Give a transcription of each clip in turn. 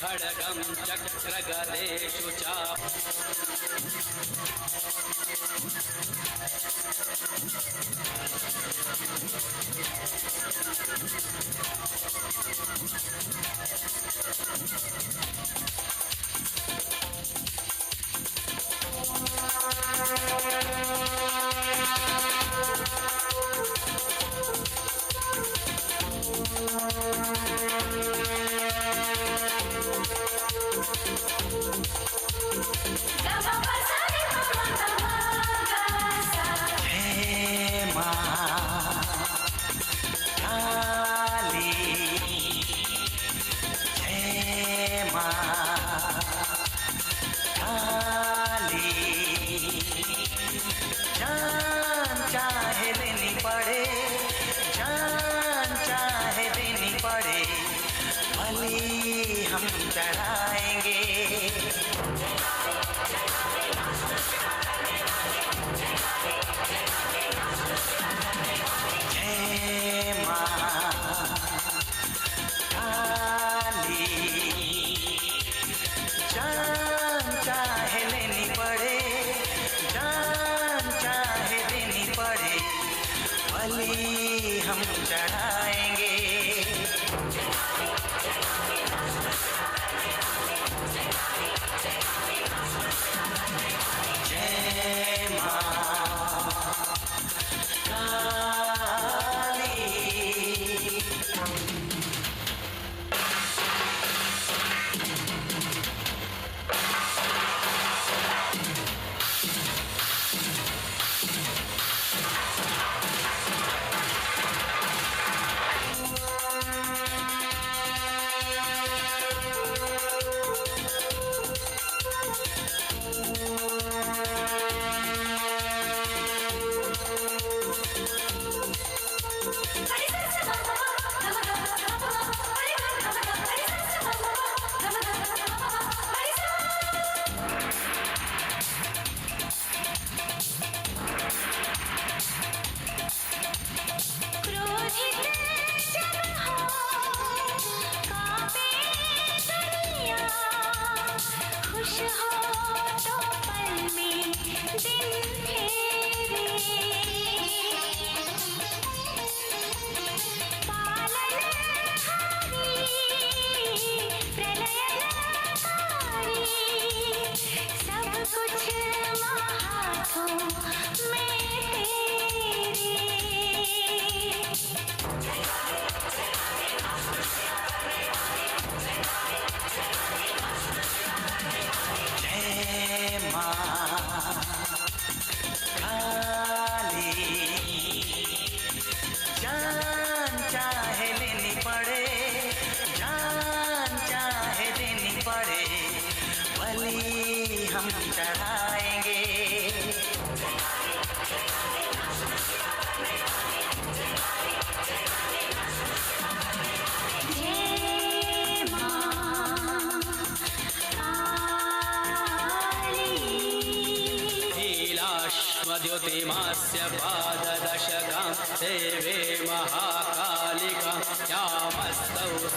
खड्गं चक्रगदेषु च Thank चढ़ाएँगे।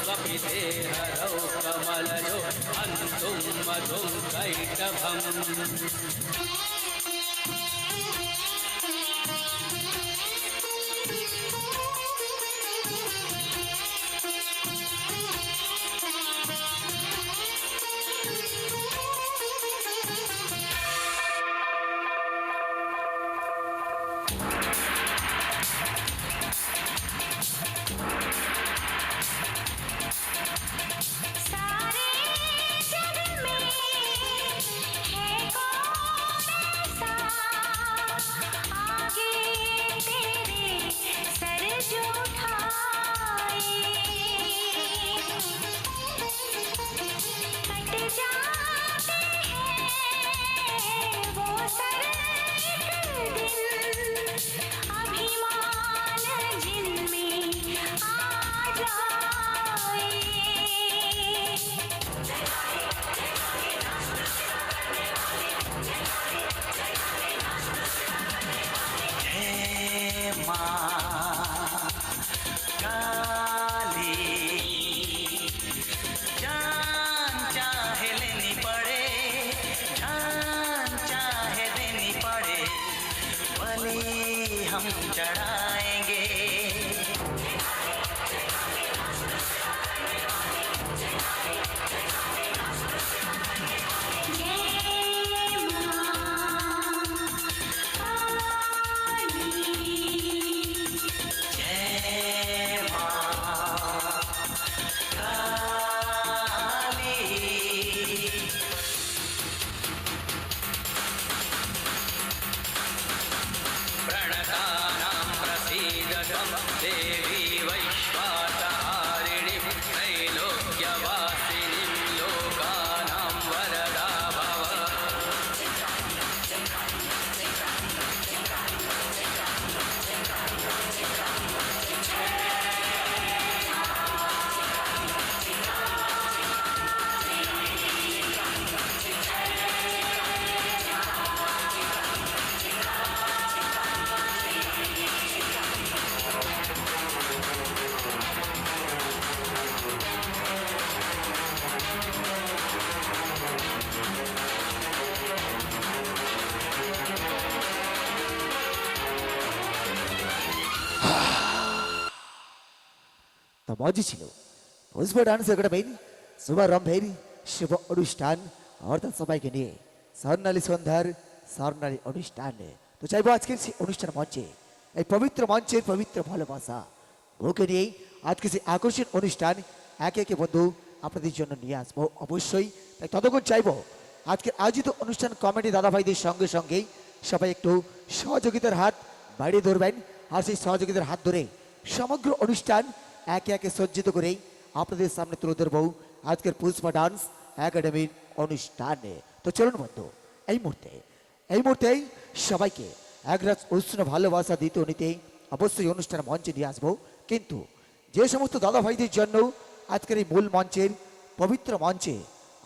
कपिते हरौ कमलयो हन्तुं मधुं कैटभम् ছিল পুষ্প ডান্স একাডেমির শুভারম্ভের শুভ অনুষ্ঠান অর্থাৎ সবাইকে নিয়ে স্বর্ণালী সন্ধ্যার স্বর্ণালী অনুষ্ঠান তো চাইব আজকের সেই অনুষ্ঠান মঞ্চে এই পবিত্র মঞ্চের পবিত্র ভালোবাসা ওকে নিয়েই আজকে সেই আকর্ষণ অনুষ্ঠান একে একে বন্ধু আপনাদের জন্য নিয়ে আসব অবশ্যই তাই ততক্ষণ চাইব আজকের আয়োজিত অনুষ্ঠান কমেডি দাদাভাইদের সঙ্গে সঙ্গেই সবাই একটু সহযোগিতার হাত বাইরে ধরবেন আর সেই সহযোগিতার হাত ধরে সমগ্র অনুষ্ঠান একে একে সজ্জিত করেই আপনাদের সামনে তুলে ধরবো আজকের পুষ্পা ডান্স একাডেমির অনুষ্ঠানে। তো চলুন বন্ধু, এই মুহূর্তে, এই মুহূর্তেই সবাইকে একরাজ উষ্ণ ভালোবাসা দিতে নিতে অবশ্যই অনুষ্ঠান মঞ্চে নিয়ে আসব। কিন্তু যে সমস্ত দাদা ভাইদের জন্য আজকের এই মূল মঞ্চের পবিত্র মঞ্চে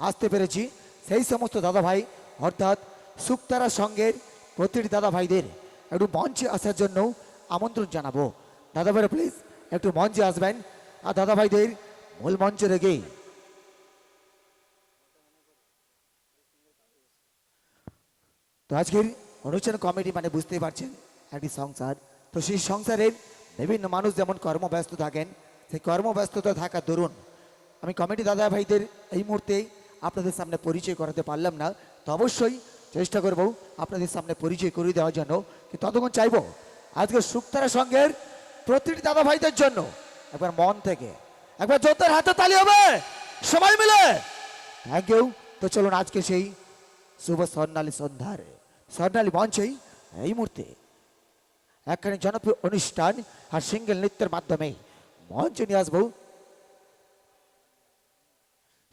আসতে পেরেছি, সেই সমস্ত দাদা ভাই অর্থাৎ সুক্তারা সঙ্গের প্রতিটি দাদা ভাইদের একটু মঞ্চে আসার জন্য আমন্ত্রণ জানাব। দাদা ভাইরা প্লিজ একটু মঞ্চে আসবেন। আর দাদা ভাইদের মূল মঞ্চে রেখে। তো আজকের অনুষ্ঠান কমেডি মানে বুঝতেই পারছেন, একটি সংসার। তো সেই সংসারের বিভিন্ন মানুষ যেমন কর্মব্যস্ত থাকেন, সেই কর্মব্যস্ততা থাকার দরুন আমি কমেডি দাদা ভাইদের এই মুহূর্তে আপনাদের সামনে পরিচয় করাতে পারলাম না। তো অবশ্যই চেষ্টা করব আপনাদের সামনে পরিচয় করে দেওয়ার জন্য। ততক্ষণ চাইব আজকে সুক্তারা সঙ্গের প্রতিটি দাদা ভাইদের জন্য। একবার মন থেকে। একবার জোতার হাতে তালি হবে। সবাই মিলে। Thank you. তো চলুন আজকে সেই শুভ স্বর্ণালী সন্ধ্যার। স্বর্ণালী মঞ্চেই এই মুহূর্তে একখানি জনপ্রিয় অনুষ্ঠান আর সিঙ্গেল নৃত্যের মাধ্যমে মঞ্চে নিয়ে আসব।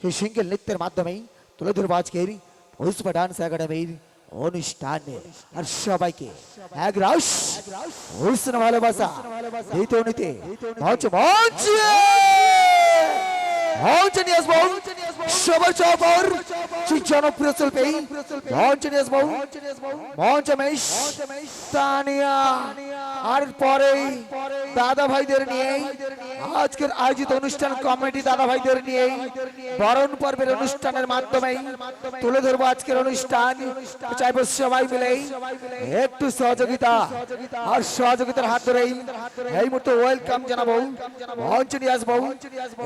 সেই সিঙ্গেল নৃত্যের মাধ্যমেই তুলে ধরবো আজকের পুষ্পা ডান্স একাডেমির অনুষ্ঠানে। আর সবাইকে এক রাস উষ্ণ ভালোবাসা। দিতে নিতে। মঞ্চ, মঞ্চে! মঞ্চে নিয়ে আসব। সবার সেই জনপ্রিয় শিল্পী। মঞ্চে নিয়ে আসব। মঞ্চ মেশ তানিয়া আর পরে দাদা ভাইদের নিয়ে আজকের আয়োজিত অনুষ্ঠান কমিটি দাদা ভাইদের নিয়ে বরণ পর্বের অনুষ্ঠানের মাধ্যমে তুলে ধরবো আজকের অনুষ্ঠান। চাইব সবাই মিলে একটু সহযোগিতা আর সহযোগিতার হাত ধরেই এই মুহূর্তে ওয়েলকাম জানাব, মঞ্চে নিয়ে আসব।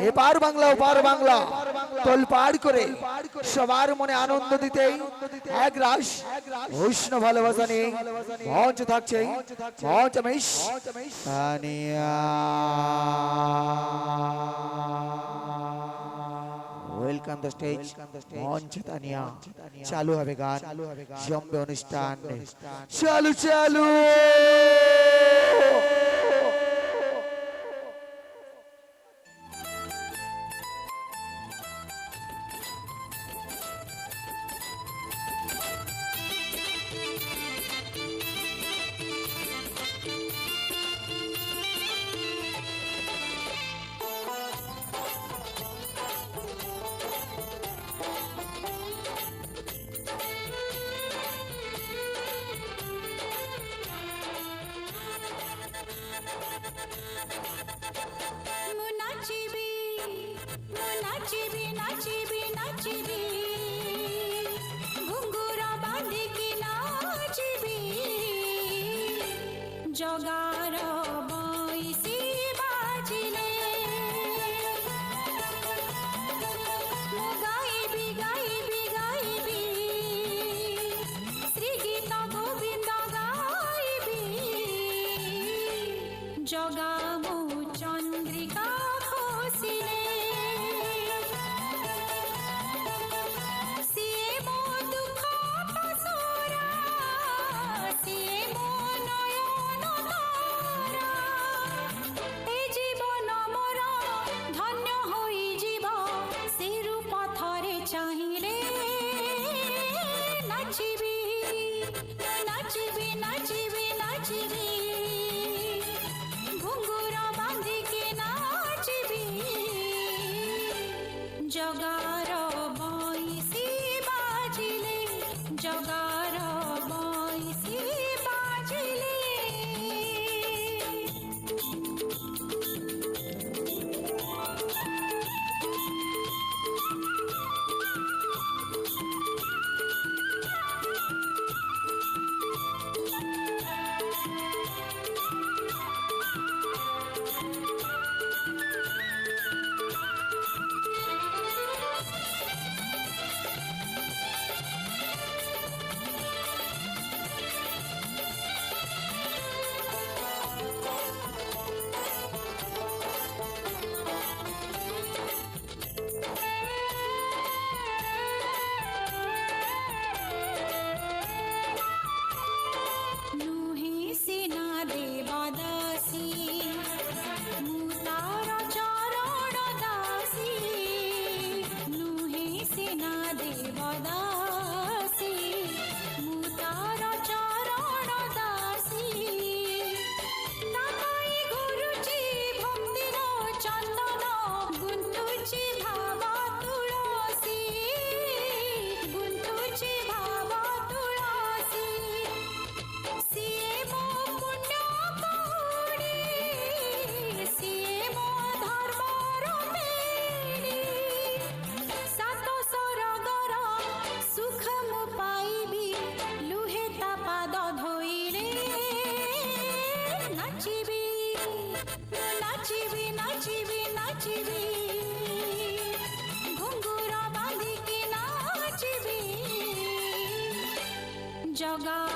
এপার বাংলা, ওপার বাংলা তোল পার করে সবার মনে আনন্দ দিতে এক রাস উষ্ণ ভালোবাসা নিয়ে মঞ্চ থাকছে। মঞ্চ মেশ ওয়েলকাম দ্য স্টেজ মঞ্চ তানিয়া চালু হবে গান জমবে অনুষ্ঠান চালু চালু ମୁଁ jogar. জগার বয়সি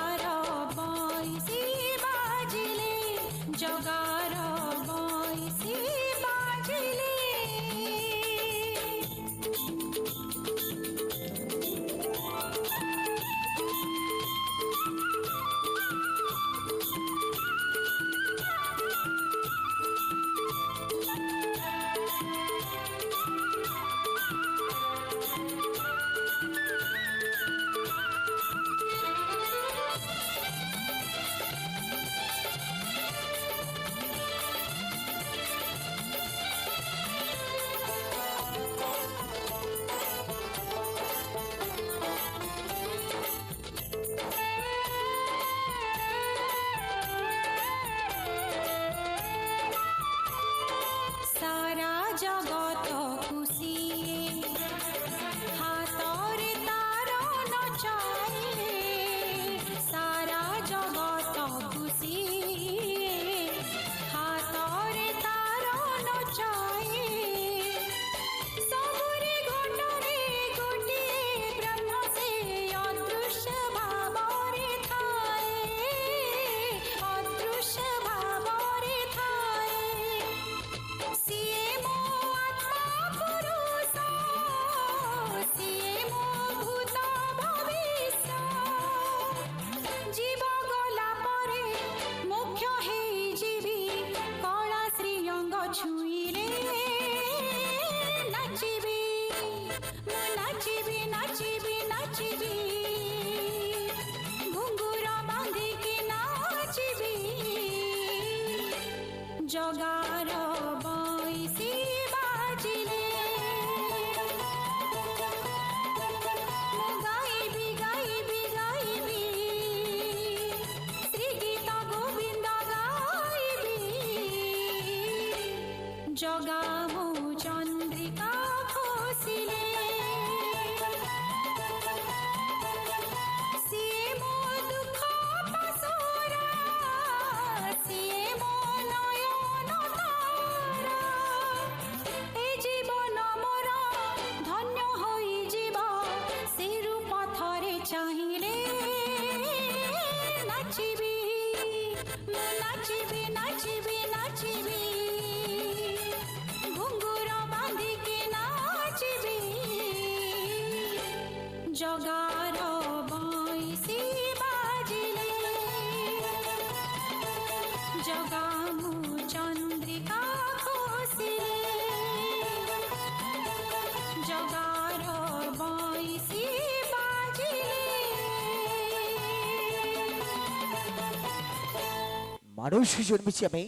মানুষ জন্মেছি আমি,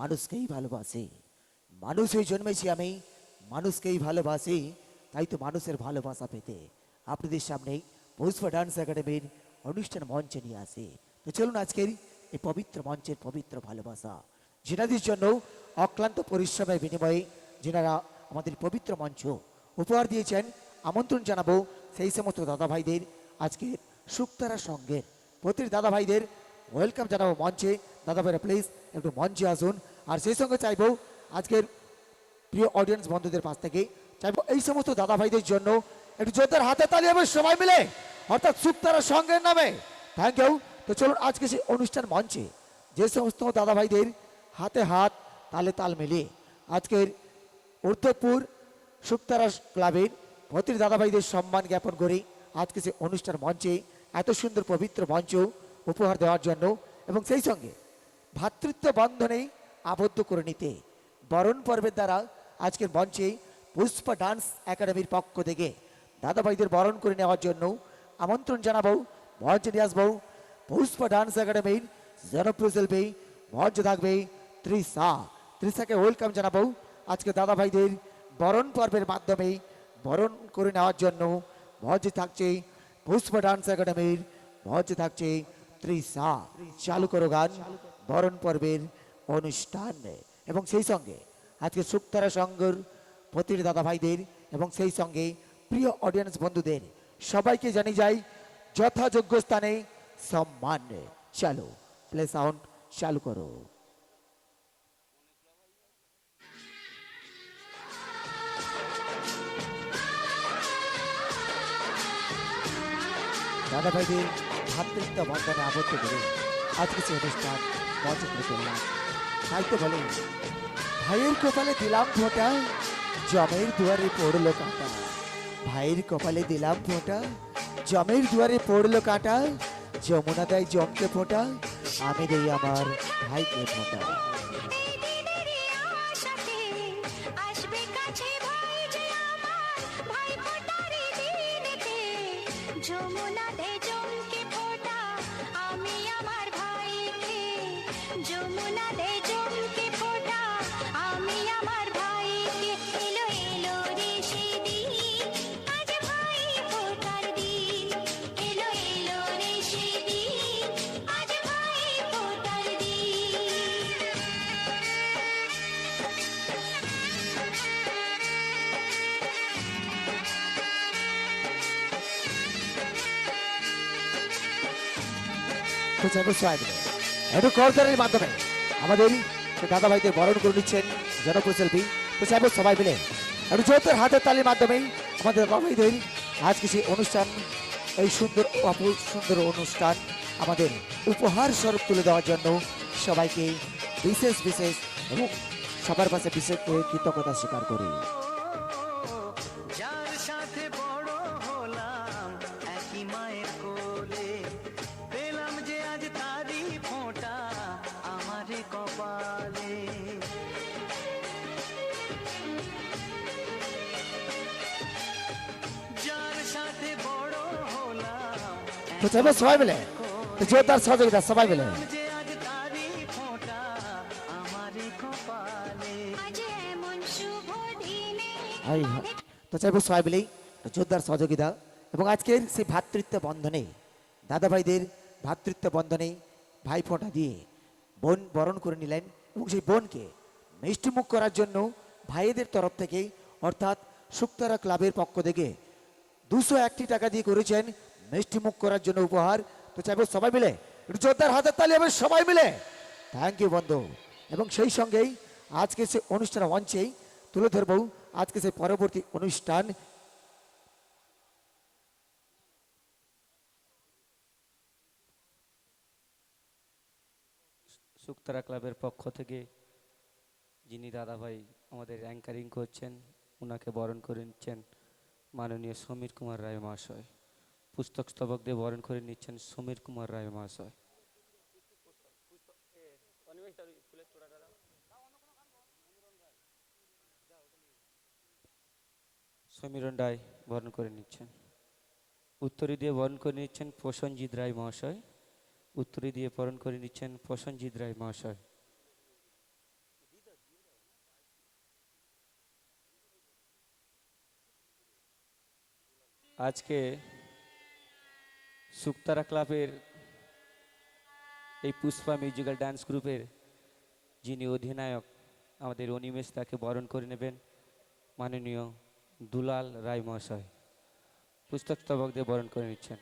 মানুষকেই ভালোবাসি। মানুষ জন্মেছি আমি, মানুষকেই ভালোবাসি, তাই তো মানুষের ভালোবাসা পেতে আপনাদের সামনে পুষ্পা ডান্স একাডেমির অনুষ্ঠান মঞ্চে নিয়ে আসে। তো চলুন আজকের এই পবিত্র মঞ্চের পবিত্র ভালোবাসা। যেনাদের জন্য অক্লান্ত পরিশ্রমের বিনিময়ে যেনারা আমাদের পবিত্র মঞ্চ উপহার দিয়েছেন, আমন্ত্রণ জানাব সেই সমস্ত দাদা ভাইদের আজকের শুক্তারা সঙ্গের প্রতিটি দাদা ভাইদের ওয়েলকাম জানাব মঞ্চে। দাদা ভাইরা প্লিজ একটু মঞ্চে আসুন। আর সেই সঙ্গে চাইব আজকের প্রিয় অডিয়েন্স বন্ধুদের পাশ থেকে, চাইব এই সমস্ত দাদা ভাইদের জন্য একটু জোরদার হাতে তালি হবে সবাই মিলে, অর্থাৎ সুক্তারা সঙ্গের নামে। থ্যাংক ইউ তো চলুন আজকে সেই অনুষ্ঠান মঞ্চে, যে সমস্ত দাদা ভাইদের হাতে হাত, তালে তাল মিলিয়ে আজকের ঊর্ধ্বপুর শুক্তারা ক্লাবের প্রতিটি দাদা ভাইদের সম্মান জ্ঞাপন করে আজকে সে অনুষ্ঠান মঞ্চে এত সুন্দর পবিত্র মঞ্চ উপহার দেওয়ার জন্য এবং সেই সঙ্গে ভ্রাতৃত্ব বন্ধনে আবদ্ধ করে নিতে। বরণ পর্বের দ্বারা আজকের মঞ্চে পুষ্পা ডান্স একাডেমির পক্ষ থেকে দাদাভাইদের বরণ করে নেওয়ার জন্য আমন্ত্রণ জানাব মঞ্চে নিয়ে আসব। পুষ্পা ডান্স একাডেমির জনপ্রিয় শিল্পী মঞ্চে থাকবে ত্রিশা। ত্রিশাকে ওয়েলকাম জানাব। আজকে দাদাভাইদের বরণ পর্বের মাধ্যমে বরণ করে নেওয়ার জন্য মঞ্চে থাকছে পুষ্পা ডান্স একাডেমির মঞ্চে থাকছে ত্রিশা। চালু করো গান। বরণ পর্বের অনুষ্ঠান। এবং সেই সঙ্গে আজকে সুক্তারা সংঘর প্রতিটি দাদা ভাইদের এবং সেই সঙ্গে প্রিয় অডিয়েন্স বন্ধুদের সবাইকে জানিয়ে যাই যথাযোগ্য স্থানে সম্মান। চালু প্লে সাউন্ড চালু করো। দাদা ভাইদের ভাতৃত্ব বন্ধনে আবদ্ধ করে আজকে সে অনুষ্ঠান মঞ্চ করে তুললাম তাই তো বলে ভাইয়ের কপালে দিলাম ফোঁটা, জমের দুয়ারে পড়ল কাটা। ভাইয়ের কপালে দিলাম ফোঁটা, জমের দুয়ারে পড়ল কাটা, যমুনা দেয় জমকে ফোঁটা, আমি দেই আমার ভাইকে ফোঁটা। চাইব সবাই একটু করতারের মাধ্যমে আমাদের দাদা ভাইদের বরণ করে নিচ্ছেন জনপ্রশিল্পী তো চাইব সবাই মিলে একটু জোরদার হাতের তালির মাধ্যমে আমাদের বাবা ভাইদের আজকে সেই অনুষ্ঠান, এই সুন্দর অপূর্ব সুন্দর অনুষ্ঠান আমাদের উপহার স্বরূপ তুলে দেওয়ার জন্য সবাইকে বিশেষ বিশেষ এবং সবার পাশে বিশেষ কৃতজ্ঞতা স্বীকার করি। তো চাইব সবাই মিলে, তো জোরদার সহযোগিতা, সবাই মিলে। তো চাইব সবাই মিলেই যোদ্ধার সহযোগিতা এবং আজকের সেই ভ্রাতৃত্ব বন্ধনে দাদা ভাইদের ভ্রাতৃত্ব বন্ধনে ভাই ফোঁটা দিয়ে বোন বরণ করে নিলেন এবং সেই বোনকে মিষ্টিমুখ করার জন্য ভাইদের তরফ থেকে অর্থাৎ শুক্তারা ক্লাবের পক্ষ থেকে দুশো একটি টাকা দিয়ে করেছেন মিষ্টিমুখ করার জন্য উপহার। তো চাইব সবাই মিলে জোরদার হাতের তালি হবে, সবাই মিলে। থ্যাংক ইউ বন্ধু। এবং সেই সঙ্গেই আজকে সে অনুষ্ঠান মঞ্চেই তুলে ধরবো, আজকে সেই পরবর্তী অনুষ্ঠান। শুক্তারা ক্লাবের পক্ষ থেকে যিনি দাদাভাই আমাদের অ্যাঙ্কারিং করছেন ওনাকে বরণ করে নিচ্ছেন মাননীয় সমীর কুমার রায় মহাশয়। পুস্তক স্তবক দিয়ে বরণ করে নিচ্ছেন সমীর কুমার রায় মহাশয়। সমীরণ রায় বরণ করে নিচ্ছেন। উত্তরে দিয়ে বরণ করে নিচ্ছেন প্রসঞ্জিৎ রায় মহাশয়। উত্তরে দিয়ে বরণ করে নিচ্ছেন প্রসঞ্জিৎ রায় মহাশয়। আজকে সুক্তারা ক্লাবের এই পুষ্পা মিউজিক্যাল ডান্স গ্রুপের যিনি অধিনায়ক, আমাদের অনিমেষ তাকে বরণ করে নেবেন মাননীয় দুলাল রায় মহাশয়। পুস্তক স্তবক বরণ করে নিচ্ছেন।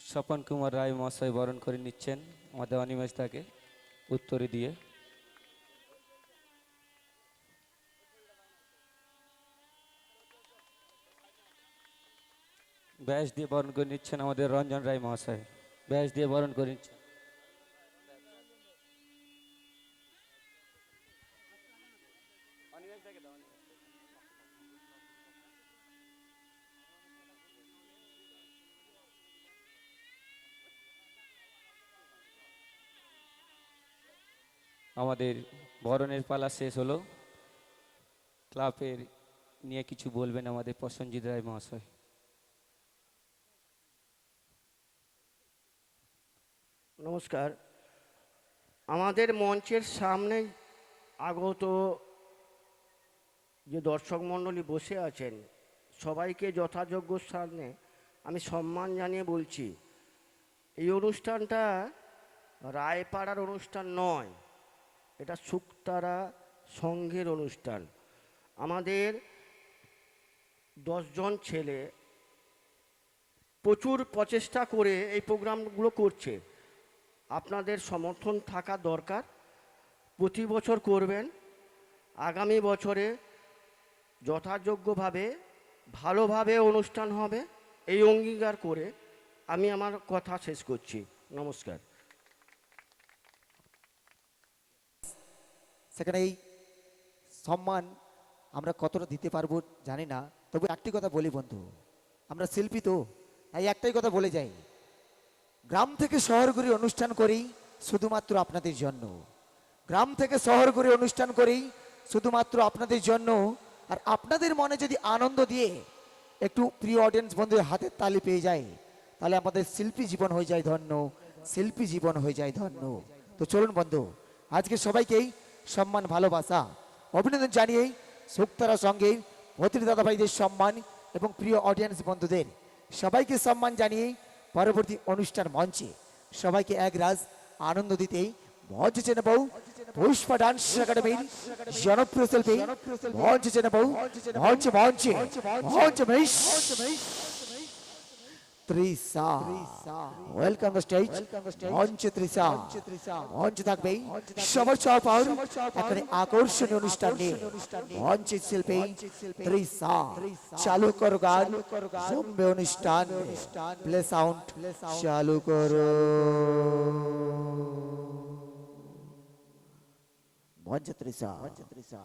স্বপন কুমার রায় মহাশয় বরণ করে নিচ্ছেন। আমাদের অনিমেষ তাকে উত্তরে দিয়ে ব্যাস দিয়ে বরণ করে নিচ্ছেন আমাদের রঞ্জন রায় মহাশয়। ব্যাস দিয়ে বরণ করে নিচ্ছেন। আমাদের বরণের পালা শেষ হলো। ক্লাবের নিয়ে কিছু বলবেন আমাদের প্রসঞ্জিৎ রায় মহাশয়। নমস্কার। আমাদের মঞ্চের সামনে আগত যে দর্শক মণ্ডলী বসে আছেন, সবাইকে যথাযোগ্য স্থানে আমি সম্মান জানিয়ে বলছি, এই অনুষ্ঠানটা রায়পাড়ার অনুষ্ঠান নয়, এটা শুক্তারা সংঘের অনুষ্ঠান। আমাদের দশজন ছেলে প্রচুর প্রচেষ্টা করে এই প্রোগ্রামগুলো করছে। আপনাদের সমর্থন থাকা দরকার। প্রতি বছর করবেন। আগামী বছরে যথাযোগ্যভাবে, ভালোভাবে অনুষ্ঠান হবে। এই অঙ্গীকার করে আমি আমার কথা শেষ করছি। নমস্কার। সেখানে এই সম্মান আমরা কতটা দিতে পারব জানি না। তবে একটি কথা বলি বন্ধু, আমরা শিল্পী তো, তাই একটাই কথা বলে যাই। গ্রাম থেকে শহর ঘুরে অনুষ্ঠান করি শুধুমাত্র আপনাদের জন্য। গ্রাম থেকে শহর ঘুরে অনুষ্ঠান করি শুধুমাত্র আপনাদের জন্য। আর আপনাদের মনে যদি আনন্দ দিয়ে একটু প্রিয় অডিয়েন্স বন্ধুদের হাতের তালি পেয়ে যায়, তাহলে আমাদের শিল্পী জীবন হয়ে যায় ধন্য, শিল্পী জীবন হয়ে যায় ধন্য। তো চলুন বন্ধু, আজকে সবাইকেই সম্মান, ভালোবাসা, অভিনন্দন জানিয়ে শুক্তারা সঙ্গে ভত্রী দাদা ভাইদের সম্মান এবং প্রিয় অডিয়েন্স বন্ধুদের সবাইকে সম্মান জানিয়ে পরবর্তী অনুষ্ঠান মঞ্চে সবাইকে এক রাজ আনন্দ দিতেই মঞ্চ চেনে বউ পুষ্পা ডান্স একাডেমির জনপ্রিয় শিল্পী, মঞ্চে চেনে বউ, মঞ্চে ত্রিশা ওয়েলকাম দ্য স্টেজ মঞ্চে ত্রিশা মঞ্চে থাকবে সবার চাওয়া পাওয়ার এখানে আকর্ষণীয় অনুষ্ঠান নিয়ে মঞ্চে শিল্পী ত্রিশা চালু করো গান জমবে অনুষ্ঠান প্লে সাউন্ড চালু করো মঞ্চে ত্রিশা মঞ্চে ত্রিশা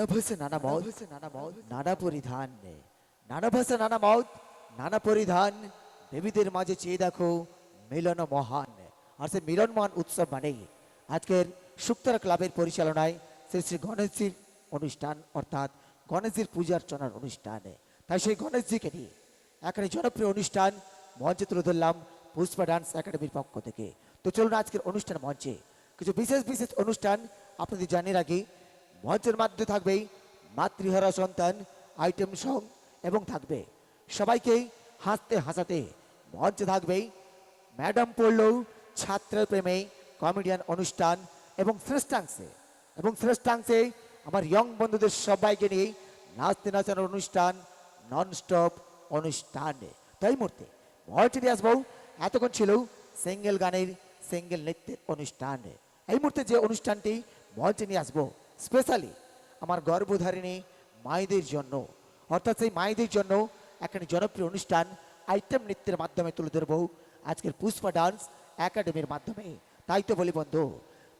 নানা ভাষা নানা মত নানা মত নানা পরিধান নানা ভাষা নানা মত নানা পরিধান দেবীদের মাঝে চেয়ে দেখো মিলন মহান আর সে মিলন মহান উৎসব মানেই আজকের শুক্তারা ক্লাবের পরিচালনায় শ্রী শ্রী গণেশজির অনুষ্ঠান অর্থাৎ গণেশজির পূজা অর্চনার অনুষ্ঠান। তাই সেই গণেশজিকে নিয়ে এখানে জনপ্রিয় অনুষ্ঠান মঞ্চে তুলে ধরলাম পুষ্পা ডান্স একাডেমির পক্ষ থেকে। তো চলুন আজকের অনুষ্ঠান মঞ্চে। কিছু বিশেষ বিশেষ অনুষ্ঠান আপনাদের জানিয়ে রাখি। মঞ্চের মাধ্যমে থাকবে মাতৃহারা সন্তান আইটেম সং এবং থাকবে সবাইকে হাসতে হাসাতে মঞ্চে থাকবে ম্যাডাম পড়লেও ছাত্রের প্রেমে কমেডিয়ান অনুষ্ঠান এবং শ্রেষ্ঠাংশে। এবং শ্রেষ্ঠাংশে আমার ইয়ং বন্ধুদের সবাইকে নিয়ে নাচতে নাচানোর অনুষ্ঠান নন স্টপ অনুষ্ঠান। তাই মুহূর্তে মঞ্চে নিয়ে আসব। এতক্ষণ ছিল সিঙ্গেল গানের সিঙ্গেল নৃত্যের অনুষ্ঠানে। এই মুহূর্তে যে অনুষ্ঠানটি মঞ্চে নিয়ে আসব স্পেশালি আমার গর্ভধারিণী মায়েদের জন্য অর্থাৎ সেই মায়েদের জন্য এখানে জনপ্রিয় অনুষ্ঠান আইটেম নৃত্যের মাধ্যমে তুলে ধরবো। আজকের পুষ্পা ডান্স একাডেমির মাধ্যমে। তাই তো বলি বন্ধু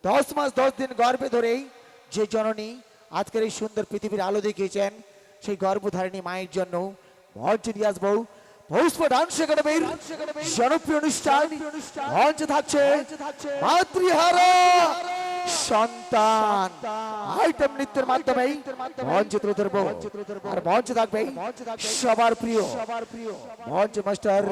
দশ মাস দশ দিন গর্ভে ধরেই যে জননী আজকের এই সুন্দর পৃথিবীর আলো দেখিয়েছেন সেই গর্ভধারিণী মায়ের জন্য নিয়ে আসব পুষ্পা ডান্স একাডেমির জনপ্রিয় অনুষ্ঠান মঞ্চে থাকছে মাতৃহারা। সন্তান। আইটেম নৃত্যের মাধ্যমে মঞ্চে তুলে ধরবো। আর মঞ্চে থাকবে সবার প্রিয়। সবার প্রিয়। মঞ্চ মাস্টার।